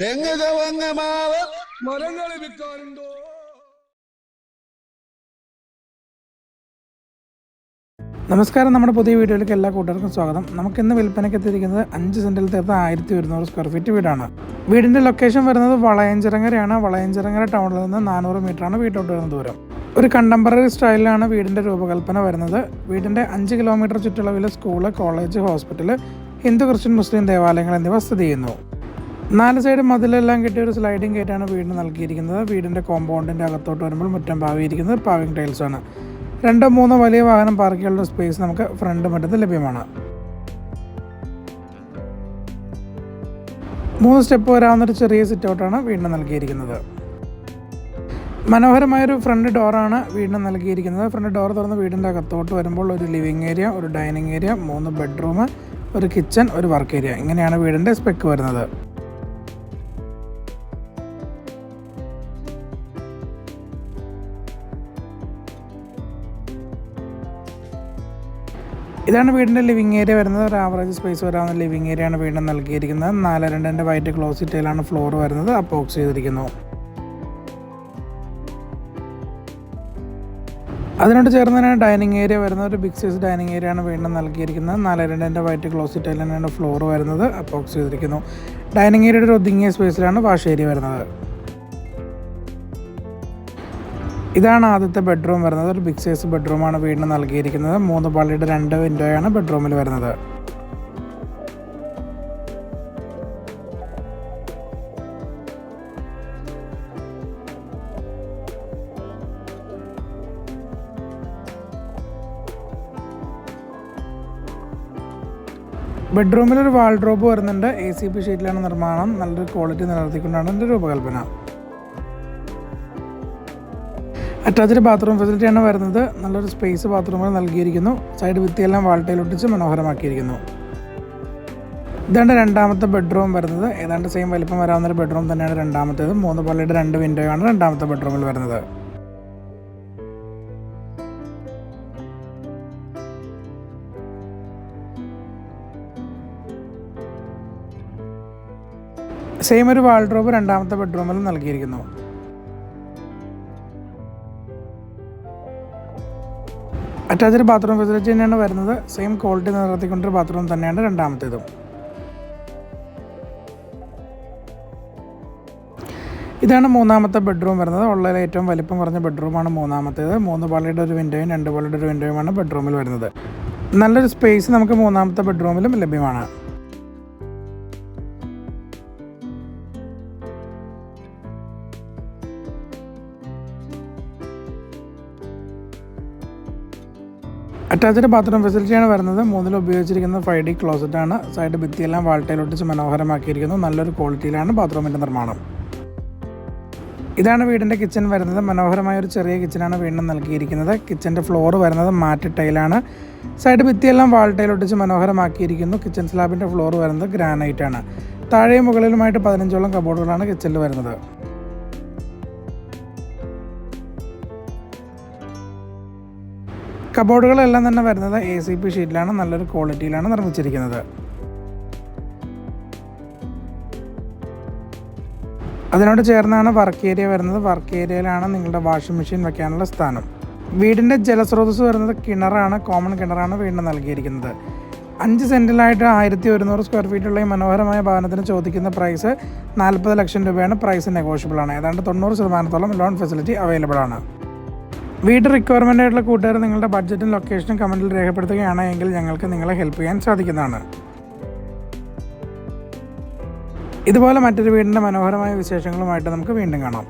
തെങ്ങ് ചവങ്ങ മാവ്. മരങ്ങൾ വിൽക്കാനുണ്ടോ? നമസ്കാരം. നമ്മുടെ പുതിയ വീഡിയോയിലേക്ക് എല്ലാ കൂട്ടുകാർക്കും സ്വാഗതം. നമുക്ക് ഇന്ന് വിൽപ്പനയ്ക്ക് എത്തിയിരിക്കുന്നത് അഞ്ച് സെന്റിൽ തീർത്ത ആയിരത്തി ഒരുന്നൂറ് സ്ക്വയർ ഫീറ്റ് വീടാണ്. വീടിന്റെ ലൊക്കേഷൻ വരുന്നത് വളയഞ്ചിറങ്ങരയാണ്. വളയഞ്ചിറങ്ങര ടൗണിൽ നിന്ന് നാനൂറ് മീറ്ററാണ് വീട്ടോട്ട് വരുന്ന ദൂരം. ഒരു കണ്ടംപററി സ്റ്റൈലിലാണ് വീടിന്റെ രൂപകൽപ്പന വരുന്നത്. വീടിന്റെ അഞ്ച് കിലോമീറ്റർ ചുറ്റളവിൽ school college hospital Hindu Christian Muslim ദേവാലയങ്ങൾ എന്നിവ സ്ഥിതി ചെയ്യുന്നു. നാല് സൈഡ് മതിലെല്ലാം കിട്ടിയ ഒരു സ്ലൈഡിംഗ് ഗേറ്റാണ് വീടിന് നൽകിയിരിക്കുന്നത്. വീടിന്റെ കോമ്പൗണ്ടിന്റെ അകത്തോട്ട് വരുമ്പോൾ മുറ്റം പാവിയിരിക്കുന്നത് പാവിംഗ് ടൈൽസാണ് രണ്ടോ മൂന്നോ വലിയ വാഹനം പാർക്ക് ചെയ്യാനുള്ള സ്പേസ് നമുക്ക് ഫ്രണ്ട് മുറ്റത്ത് ലഭ്യമാണ്. മൂന്ന് സ്റ്റെപ്പ് വരാവുന്നൊരു ചെറിയ സിറ്റൗട്ടാണ് വീടിന് നൽകിയിരിക്കുന്നത്. മനോഹരമായൊരു ഫ്രണ്ട് ഡോറാണ് വീടിന് നൽകിയിരിക്കുന്നത്. ഫ്രണ്ട് ഡോർ തുറന്ന് വീടിന്റെ അകത്തോട്ട് വരുമ്പോൾ ഒരു ലിവിങ് ഏരിയ ഒരു ഡൈനിങ് ഏരിയ മൂന്ന് ബെഡ്റൂം ഒരു കിച്ചൺ ഒരു വർക്ക് ഏരിയ ഇങ്ങനെയാണ് വീടിന്റെ സ്പെക്ക് വരുന്നത്. ഇതാണ് വീടിന്റെ ലിവിങ് ഏരിയ വരുന്നത് ഒരു ആവറേജ് സ്പേസ് വരാവുന്ന ലിവിങ് ഏരിയയാണ് വീണ്ടും നൽകിയിരിക്കുന്നത്. നാല് രണ്ടിന്റെ വൈറ്റ് ക്ലോസിറ്റയിലാണ് ഫ്ലോർ വരുന്നത്. അപ്പോക്സ് ചെയ്തിരിക്കുന്നു. അതിനോട് ചേർന്ന് തന്നെ ഡൈനിങ് ഏരിയ വരുന്നത് ഒരു ബിഗ് സൈസ് ഡൈനിങ് ഏരിയ ആണ് വീണ്ടും നൽകിയിരിക്കുന്നത്. നാല് രണ്ടിന്റെ വൈറ്റ് ക്ലോസിറ്റയിൽ തന്നെയാണ് ഫ്ലോർ വരുന്നത്. അപ്പോക്സ് ചെയ്തിരിക്കുന്നു. ഡൈനിങ് ഏരിയയുടെ ഒരു ഒതുങ്ങിയ സ്പേസിലാണ് വാഷ് ഏരിയ വരുന്നത്. ഇതാണ് ആദ്യത്തെ ബെഡ്റൂം വരുന്നത്. ഒരു ബിഗ് സൈസ് ബെഡ്റൂമാണ് വീടിന് നൽകിയിരിക്കുന്നത്. മൂന്ന് പള്ളിയുടെ രണ്ട് വിൻഡോയാണ് ബെഡ്റൂമിൽ വരുന്നത്. ബെഡ്റൂമിൽ ഒരു വാൾഡ്രോബ് വരുന്നുണ്ട്. എ സി പി ഷീറ്റിലാണ് നിർമ്മാണം. നല്ലൊരു ക്വാളിറ്റി നിലനിർത്തിക്കൊണ്ടാണ് ഇതിന്റെ രൂപകൽപ്പന. അറ്റാച്ച്ഡ് ബാത്റൂം ഫെസിലിറ്റിയാണ് വരുന്നത്. നല്ലൊരു സ്പേസ് ബാത്റൂമിൽ നൽകിയിരിക്കുന്നു. സൈഡ് ഭിത്തിയെല്ലാം വാൾട്ടയിൽ ഒട്ടിച്ച് മനോഹരമാക്കിയിരിക്കുന്നു. ഇതാണ് രണ്ടാമത്തെ ബെഡ്റൂം വരുന്നത്. ഏതാണ്ട് സെയിം വലിപ്പം വരാവുന്ന ഒരു ബെഡ്റൂം തന്നെയാണ് രണ്ടാമത്തേത്. മൂന്ന് പള്ളിയുടെ രണ്ട് വിൻഡോയാണ് രണ്ടാമത്തെ ബെഡ്റൂമിൽ വരുന്നത്. സെയിം ഒരു വാൾഡ്രോബ് രണ്ടാമത്തെ ബെഡ്റൂമിൽ നൽകിയിരിക്കുന്നു. അറ്റാച്ച്ഡ് ബാത്റൂം ഫെസിലിറ്റി തന്നെയാണ് വരുന്നത്. സെയിം ക്വാളിറ്റി നിലനിർത്തിക്കൊണ്ടൊരു ബാത്റൂം തന്നെയാണ് രണ്ടാമത്തേതും. ഇതാണ് മൂന്നാമത്തെ ബെഡ്റൂം വരുന്നത്. ഉള്ളതിൽ ഏറ്റവും വലിപ്പം കുറഞ്ഞ ബെഡ്റൂമാണ് മൂന്നാമത്തേത്. മൂന്ന് പള്ളിയുടെ ഒരു വിൻഡോയും രണ്ട് പള്ളിയുടെ ഒരു വിൻഡോയുമാണ് ബെഡ്റൂമിൽ വരുന്നത്. നല്ലൊരു സ്പേസ് നമുക്ക് മൂന്നാമത്തെ ബെഡ്റൂമിലും ലഭ്യമാണ്. അറ്റാച്ച്ഡ് ബാത്റൂം ഫെസിലിറ്റിയാണ് വരുന്നത്. മൂന്നിൽ ഉപയോഗിച്ചിരിക്കുന്നത് ഫൈവ് ഡി ക്ലോസറ്റ് ആണ്. സൈഡ് ഭിത്തിയെല്ലാം വാൾട്ടയിലൊട്ടിച്ച് മനോഹരമാക്കിയിരിക്കുന്നു. നല്ലൊരു ക്വാളിറ്റിയിലാണ് ബാത്റൂമിന്റെ നിർമ്മാണം. ഇതാണ് വീടിന്റെ കിച്ചൺ വരുന്നത്. മനോഹരമായ ഒരു ചെറിയ കിച്ചണാണ് വീണ്ടും നൽകിയിരിക്കുന്നത്. കിച്ചന്റെ ഫ്ലോർ വരുന്നത് മാറ്റ് ടൈലാണ് സൈഡ് ഭിത്തിയെല്ലാം വാൾട്ടയിലൊട്ടിച്ച് മനോഹരമാക്കിയിരിക്കുന്നു. കിച്ചൺ സ്ലാബിന്റെ ഫ്ലോർ വരുന്നത് ഗ്രാനൈറ്റ് ആണ്. താഴെയും മുകളിലുമായിട്ട് പതിനഞ്ചോളം കബോർഡുകളാണ് കിച്ചണിൽ വരുന്നത്. കബോർഡുകളെല്ലാം തന്നെ വരുന്നത് എ സി പി ഷീറ്റിലാണ് നല്ലൊരു ക്വാളിറ്റിയിലാണ് നിർമ്മിച്ചിരിക്കുന്നത്. അതിനോട് ചേർന്നാണ് വർക്ക് ഏരിയ വരുന്നത്. വർക്ക് ഏരിയയിലാണ് നിങ്ങളുടെ വാഷിംഗ് മെഷീൻ വെക്കാനുള്ള സ്ഥാനം. വീടിന്റെ ജലസ്രോതസ് വരുന്നത് കിണറാണ് കോമൺ കിണറാണ് വീടിന് നൽകിയിരിക്കുന്നത്. അഞ്ച് സെന്റിലായിട്ട് ആയിരത്തി ഒരുന്നൂറ് സ്ക്വയർ ഫീറ്റുള്ള ഈ മനോഹരമായ ഭവനത്തിന് ചോദിക്കുന്ന പ്രൈസ് നാൽപ്പത് ലക്ഷം രൂപയാണ്. പ്രൈസ് നെഗോഷ്യബിൾ ആണ്. ഏതാണ്ട് തൊണ്ണൂറ് ശതമാനത്തോളം ലോൺ ഫെസിലിറ്റി അവൈലബിൾ ആണ്. വീട് റിക്വയർമെന്റ് ആയിട്ടുള്ള കൂട്ടുകാർ നിങ്ങളുടെ ബഡ്ജറ്റും ലൊക്കേഷനും കമന്റിൽ രേഖപ്പെടുത്തുകയാണ് എങ്കിൽ ഞങ്ങൾക്ക് നിങ്ങളെ ഹെൽപ്പ് ചെയ്യാൻ സാധിക്കുന്നതാണ്. ഇതുപോലെ മറ്റൊരു വീടിന്റെ മനോഹരമായ വിശേഷങ്ങളുമായിട്ട് നമുക്ക് വീണ്ടും കാണാം.